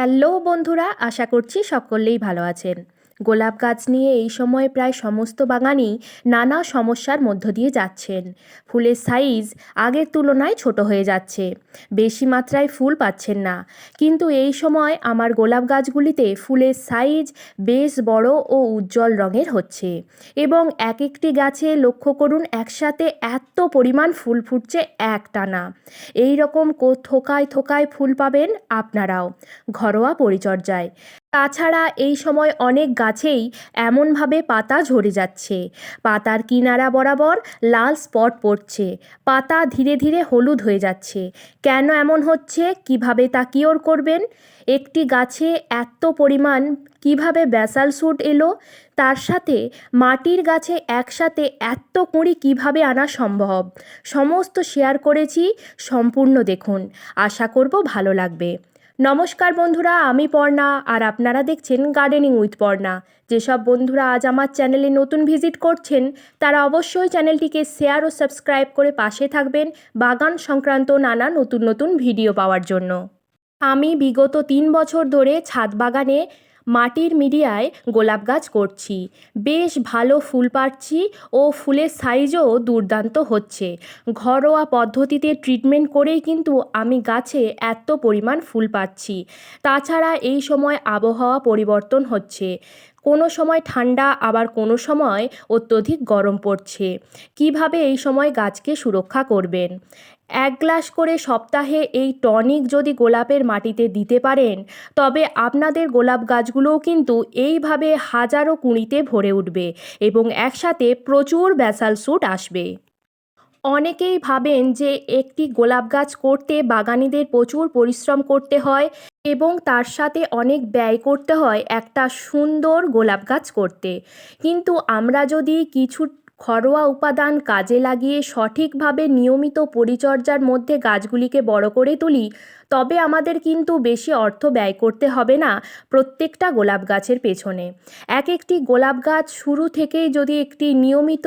Hello বন্ধুরা আশা করছি সকলেই ভালো আছেন। গোলাপ গাছ নিয়ে এই সময় প্রায় সমস্ত বাগানই নানা সমস্যার মধ্য দিয়ে যাচ্ছেন। ফুলের সাইজ আগের তুলনায় ছোট হয়ে যাচ্ছে। বেশি মাত্রায় ফুল পাচ্ছেন না। কিন্তু এই সময় আমার গোলাপ গাছগুলিতে ফুলের সাইজ বেশ বড় ও উজ্জ্বল রঙের হচ্ছে এবং এক একটি গাছে লক্ষ্য করুন একসাথে এত পরিমাণ ফুল ফুটছে একটানা। এই রকম কো- থোকায় থোকায় ফুল পাবেন আপনারাও। ঘরোয়া পরিচর্যায়। তাছাড়া এই সময় অনেক গাছেই এমনভাবে পাতা ঝরে যাচ্ছে। পাতার কিনারা বরাবর লাল স্পট পড়ছে। পাতা ধীরে ধীরে হলুদ হয়ে যাচ্ছে। কেন এমন হচ্ছে? কীভাবে তা কিওর করবেন? একটি গাছে এত পরিমাণ কীভাবে ব্যাসাল স্যুট এলো? তার সাথে মাটির গাছে একসাথে এত কুঁড়ি কীভাবে আনা সম্ভব? সমস্ত শেয়ার করেছি, সম্পূর্ণ দেখুন। আশা করব ভালো লাগবে। নমস্কার বন্ধুরা, আমি পর্ণা আর আপনারা দেখছেন গার্ডেনিং উইথ পর্ণা। যেসব বন্ধুরা আজ আমার চ্যানেলে নতুন ভিজিট করছেন, তারা অবশ্যই চ্যানেলটিকে শেয়ার ও সাবস্ক্রাইব করে পাশে থাকবেন বাগান সংক্রান্ত নানা নতুন নতুন ভিডিও পাওয়ার জন্য। আমি বিগত তিন বছর ধরে ছাদ বাগানে মাটির মিডিয়ায় গোলাপ গাছ করছি। বেশ ভালো ফুল পাচ্ছি ও ফুলের সাইজও দুর্দান্ত হচ্ছে। ঘরোয়া পদ্ধতিতে ট্রিটমেন্ট করেই কিন্তু আমি গাছে এত পরিমাণ ফুল পাচ্ছি। তাছাড়া এই সময় আবহাওয়া পরিবর্তন হচ্ছে। কোনো সময় ঠান্ডা, আবার কোনো সময় অত্যধিক গরম পড়ছে। কীভাবে এই সময় গাছকে সুরক্ষা করবেন? এক গ্লাস করে সপ্তাহে এই টনিক যদি গোলাপের মাটিতে দিতে পারেন, তবে আপনাদের গোলাপ গাছগুলোও কিন্তু এইভাবে হাজারো কুঁড়িতে ভরে উঠবে এবং একসাথে প্রচুর ব্যাসাল স্যুট আসবে। অনেকেই ভাবেন যে একটি গোলাপ গাছ করতে বাগানিদের প্রচুর পরিশ্রম করতে হয় এবং তার সাথে অনেক ব্যয় করতে হয় একটা সুন্দর গোলাপ গাছ করতে। কিন্তু আমরা যদি কিছু ঘরোয়া উপাদান কাজে লাগিয়ে সঠিকভাবে নিয়মিত পরিচর্যার মধ্যে গাছগুলিকে বড় করে তুলি, তবে আমাদের কিন্তু বেশি অর্থ ব্যয় করতে হবে না প্রত্যেকটা গোলাপ গাছের পেছনে। এক একটি গোলাপ গাছ শুরু থেকেই যদি একটি নিয়মিত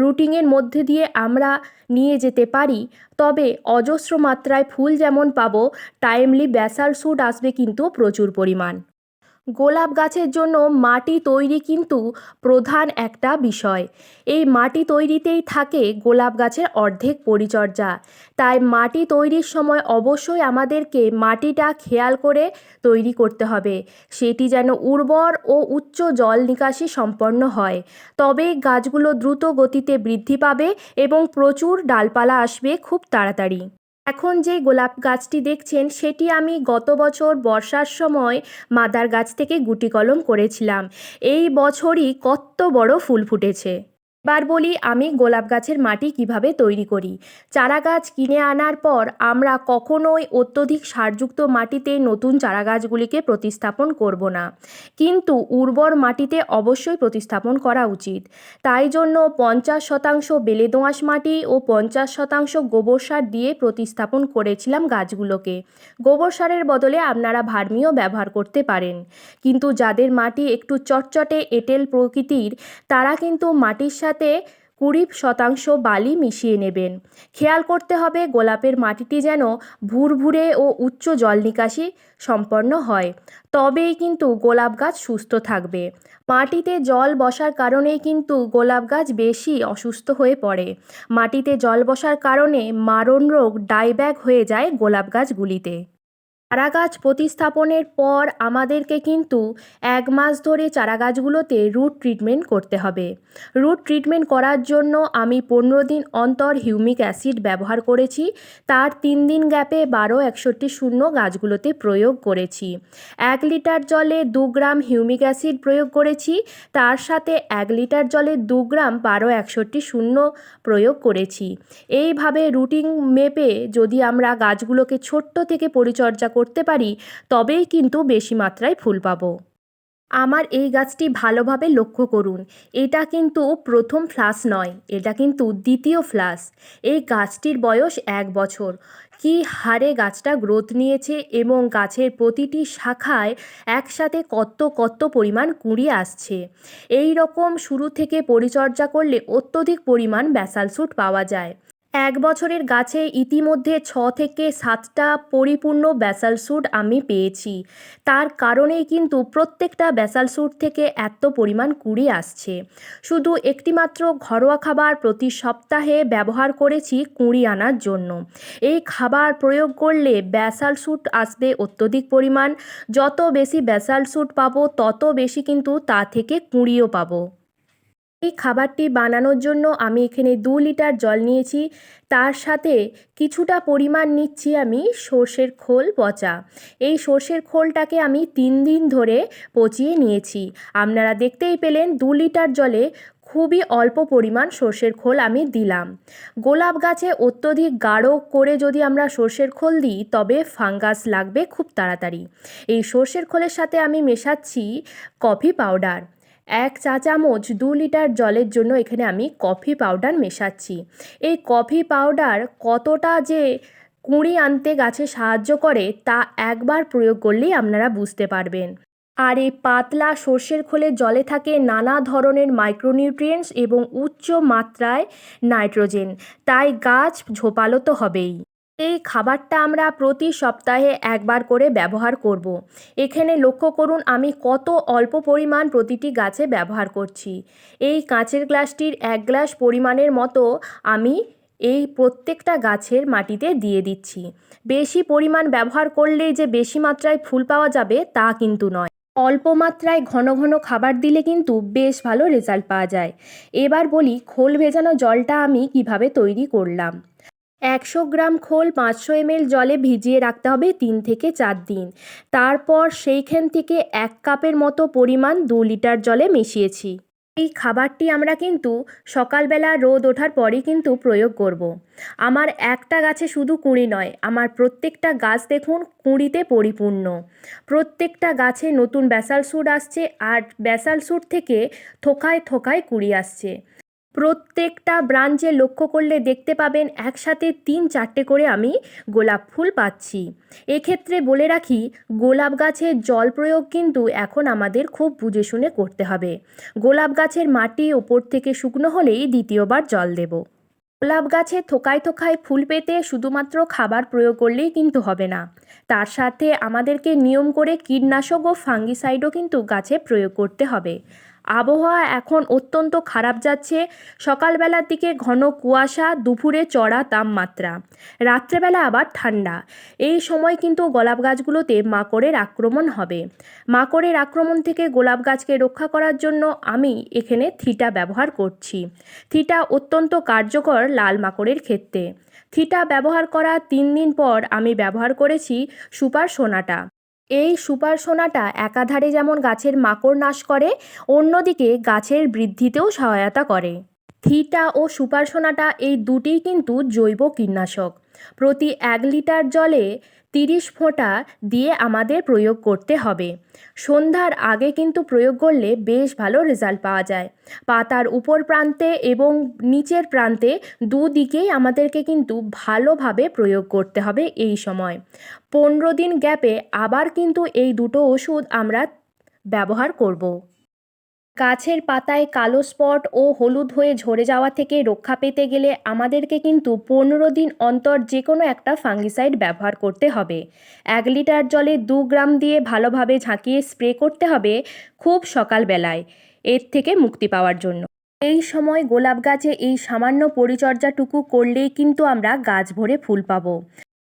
রুটিনের মধ্যে দিয়ে আমরা নিয়ে যেতে পারি, তবে অজস্র মাত্রায় ফুল যেমন পাবো টাইমলি ব্যাসাল স্যুট আসবে কিন্তু প্রচুর পরিমাণ। গোলাপ গাছের জন্য মাটি তৈরি কিন্তু প্রধান একটা বিষয়। এই মাটি তৈরিতেই থাকে গোলাপ গাছের অর্ধেক পরিচর্যা। তাই মাটি তৈরির সময় অবশ্যই আমাদেরকে মাটিটা খেয়াল করে তৈরি করতে হবে। সেটি যেন উর্বর ও উচ্চ জল নিকাশি সম্পন্ন হয়। তবে গাছগুলো দ্রুত গতিতে বৃদ্ধি পাবে এবং প্রচুর ডালপালা আসবে খুব তাড়াতাড়ি। এখন যে গোলাপ গাছটি দেখছেন, সেটি আমি গত বছর বর্ষার সময় মাদার গাছ থেকে গুটি কলম করেছিলাম। এই বছরই কত বড় ফুল ফুটেছে। এবার বলি, আমি গোলাপ গাছের মাটি কীভাবে তৈরি করি? চারা গাছ কিনে আনার পর আমরা কখনোই অত্যধিক সারযুক্ত মাটিতে নতুন চারা গাছগুলিকে প্রতিস্থাপন করব না। কিন্তু উর্বর মাটিতে অবশ্যই প্রতিস্থাপন করা উচিত। তাই জন্য পঞ্চাশ শতাংশ বেলে দোঁয়াশ মাটি ও পঞ্চাশ শতাংশ গোবর সার দিয়ে প্রতিস্থাপন করেছিলাম গাছগুলোকে। গোবর সারের বদলে আপনারা ভার্মিও ব্যবহার করতে পারেন। কিন্তু যাদের মাটি একটু চটচটে, এঁটেল প্রকৃতির, তারা কিন্তু মাটির সাথে কুড়ি শতাংশ বালি মিশিয়ে নেবেন। খেয়াল করতে হবে গোলাপের মাটিটি যেন ভুরভুরে ও উচ্চ জল নিকাশি সম্পন্ন হয়। তবেই কিন্তু গোলাপ গাছ সুস্থ থাকবে। মাটিতে জল বসার কারণেই কিন্তু গোলাপ গাছ বেশি অসুস্থ হয়ে পড়ে। মাটিতে জল বসার কারণে মারণ রোগ ডাইব্যাক হয়ে যায় গোলাপ গাছগুলিতে। চারা গাছ প্রতিস্থাপনের পর আমাদেরকে কিন্তু এক মাস ধরে চারা গাছগুলোতে রুট ট্রিটমেন্ট করতে হবে। রুট ট্রিটমেন্ট করার জন্য আমি পনেরো দিন অন্তর হিউমিক অ্যাসিড ব্যবহার করেছি। তার তিন দিন গ্যাপে বারো একষট্টি শূন্য গাছগুলোতে প্রয়োগ করেছি। এক লিটার জলে দু গ্রাম হিউমিক অ্যাসিড প্রয়োগ করেছি। তার সাথে এক লিটার জলে দু গ্রাম বারো একষট্টি শূন্য প্রয়োগ করেছি। এইভাবে রুটিন মেপে যদি আমরা গাছগুলোকে ছোট্ট থেকে পরিচর্যা করতে পারি, তবেই কিন্তু বেশি মাত্রায় ফুল পাবো। আমার এই গাছটি ভালোভাবে লক্ষ্য করুন। এটা কিন্তু প্রথম ফ্লাস নয়, এটা কিন্তু দ্বিতীয় ফ্লাস। এই গাছটির বয়স এক বছর। কি হারে গাছটা গ্রোথ নিয়েছে এবং গাছের প্রতিটি শাখায় একসাথে কত কত পরিমাণ কুঁড়ি আসছে। এই রকম শুরু থেকে পরিচর্যা করলে অত্যধিক পরিমাণ ব্যাসাল স্যুট পাওয়া যায়। এক বছরের গাছে ইতিমধ্যে ছ থেকে সাতটা পরিপূর্ণ ব্যাসাল স্যুট আমি পেয়েছি। তার কারণেই কিন্তু প্রত্যেকটা ব্যাসাল স্যুট থেকে এত পরিমাণ কুড়ি আসছে। শুধু একটিমাত্র ঘরোয়া খাবার প্রতি সপ্তাহে ব্যবহার করেছি কুঁড়ি আনার জন্য। এই খাবার প্রয়োগ করলে ব্যাসাল স্যুট আসবে অত্যধিক পরিমাণ। যত বেশি ব্যাসাল স্যুট পাবো, তত বেশি কিন্তু তা থেকে কুঁড়িও পাবো। এই খাবারটি বানানোর জন্য আমি এখানে দু লিটার জল নিয়েছি। তার সাথে কিছুটা পরিমাণ নিচ্ছি আমি সর্ষের খোল পচা। এই সর্ষের খোলটাকে আমি তিন দিন ধরে পচিয়ে নিয়েছি। আপনারা দেখতেই পেলেন দু লিটার জলে খুবই অল্প পরিমাণ সর্ষের খোল আমি দিলাম। গোলাপ গাছে অত্যধিক গাঢ় করে যদি আমরা সর্ষের খোল দিই, তবে ফাঙ্গাস লাগবে খুব তাড়াতাড়ি। এই সর্ষের খোলের সাথে আমি মেশাচ্ছি কফি পাউডার। এক চা চামচ দু লিটার জলের জন্য এখানে আমি কফি পাউডার মেশাচ্ছি। এই কফি পাউডার কতটা যে কুঁড়ি আনতে গাছে সাহায্য করে তা একবার প্রয়োগ করলেই আপনারা বুঝতে পারবেন। আর এই পাতলা সর্ষের খোলে জলে থাকে নানা ধরনের মাইক্রোনিউট্রিয়েন্টস এবং উচ্চ মাত্রায় নাইট্রোজেন তাই গাছ ঝোপালো তো হবেই। এই খাবারটা আমরা প্রতি সপ্তাহে একবার করে ব্যবহার করব। এখানে লক্ষ্য করুন আমি কত অল্প পরিমাণ প্রতিটি গাছে ব্যবহার করছি। এই কাঁচের গ্লাসটির এক গ্লাস পরিমাণের মতো আমি এই প্রত্যেকটা গাছের মাটিতে দিয়ে দিচ্ছি। বেশি পরিমাণ ব্যবহার করলেই যে বেশি মাত্রায় ফুল পাওয়া যাবে তা কিন্তু নয়। অল্প মাত্রায় ঘন ঘন খাবার দিলে কিন্তু বেশ ভালো রেজাল্ট পাওয়া যায়। এবার বলি, খোল ভেজানো জলটা আমি কীভাবে তৈরি করলাম? একশো গ্রাম খোল পাঁচশো এমএল জলে ভিজিয়ে রাখতে হবে তিন থেকে চার দিন। তারপর সেইখান থেকে এক কাপের মতো পরিমাণ দু লিটার জলে মিশিয়েছি। এই খাবারটি আমরা কিন্তু সকালবেলা রোদ ওঠার পরই কিন্তু প্রয়োগ করব। আমার একটা গাছে শুধু কুঁড়ি নয়, আমার প্রত্যেকটা গাছ দেখুন কুঁড়িতে পরিপূর্ণ। প্রত্যেকটা গাছে নতুন ব্যাসাল স্যুট আসছে আর ব্যাসাল স্যুট থেকে থোকায় থোকায় কুঁড়ি আসছে। প্রত্যেকটা ব্রাঞ্চে লক্ষ্য করলে দেখতে পাবেন একসাথে তিন চারটে করে আমি গোলাপ ফুল পাচ্ছি। এক্ষেত্রে বলে রাখি, গোলাপ গাছের জল প্রয়োগ কিন্তু এখন আমাদের খুব বুঝে শুনে করতে হবে। গোলাপ গাছের মাটি ওপর থেকে শুকনো হলেই দ্বিতীয়বার জল দেব। গোলাপ গাছে থোকায় থোকায় ফুল পেতে শুধুমাত্র খাবার প্রয়োগ করলেই কিন্তু হবে না। তার সাথে আমাদেরকে নিয়ম করে কীটনাশক ও ফাঙ্গিসাইডও কিন্তু গাছে প্রয়োগ করতে হবে। আবহাওয়া এখন অত্যন্ত খারাপ যাচ্ছে। সকালবেলার দিকে ঘন কুয়াশা, দুপুরে চড়া তাপমাত্রা। রাত্রেবেলা আবার ঠান্ডা। এই সময় কিন্তু গোলাপ গাছগুলোতে মাকড়ের আক্রমণ হবে। মাকড়ের আক্রমণ থেকে গোলাপ গাছকে রক্ষা করার জন্য আমি এখানে থিটা ব্যবহার করছি। থিটা অত্যন্ত কার্যকর লাল মাকড়ের ক্ষেত্রে। থিটা ব্যবহার করা তিন দিন পর আমি ব্যবহার করেছি সুপার সোনাটা। এই সুপার সোনাটা একাধারে যেমন গাছের মাকড় নাশ করে, অন্যদিকে গাছের বৃদ্ধিতেও সহায়তা করে। থিটা ও সুপার সোনাটা এই দুটিই কিন্তু জৈব কীটনাশক। প্রতি এক লিটার জলে তিরিশ ফোঁটা দিয়ে আমাদের প্রয়োগ করতে হবে। সন্ধ্যার আগে কিন্তু প্রয়োগ করলে বেশ ভালো রেজাল্ট পাওয়া যায়। পাতার উপর প্রান্তে এবং নিচের প্রান্তে দুদিকেই আমাদেরকে কিন্তু ভালোভাবে প্রয়োগ করতে হবে এই সময়। পনেরো দিন গ্যাপে আবার কিন্তু এই দুটো ওষুধ আমরা ব্যবহার করব। গাছের পাতায় কালো স্পট ও হলুদ হয়ে ঝরে যাওয়া থেকে রক্ষা পেতে গেলে আমাদেরকে কিন্তু পনেরো দিন অন্তর যে কোনো একটা ফাঙ্গিসাইড ব্যবহার করতে হবে। এক লিটার জলে দু গ্রাম দিয়ে ভালোভাবে ঝাঁকিয়ে স্প্রে করতে হবে খুব সকালবেলায়। এর থেকে মুক্তি পাওয়ার জন্য। এই সময় গোলাপ গাছে এই সামান্য পরিচর্যাটুকু করলেই কিন্তু আমরা গাছ ভরে ফুল পাবো।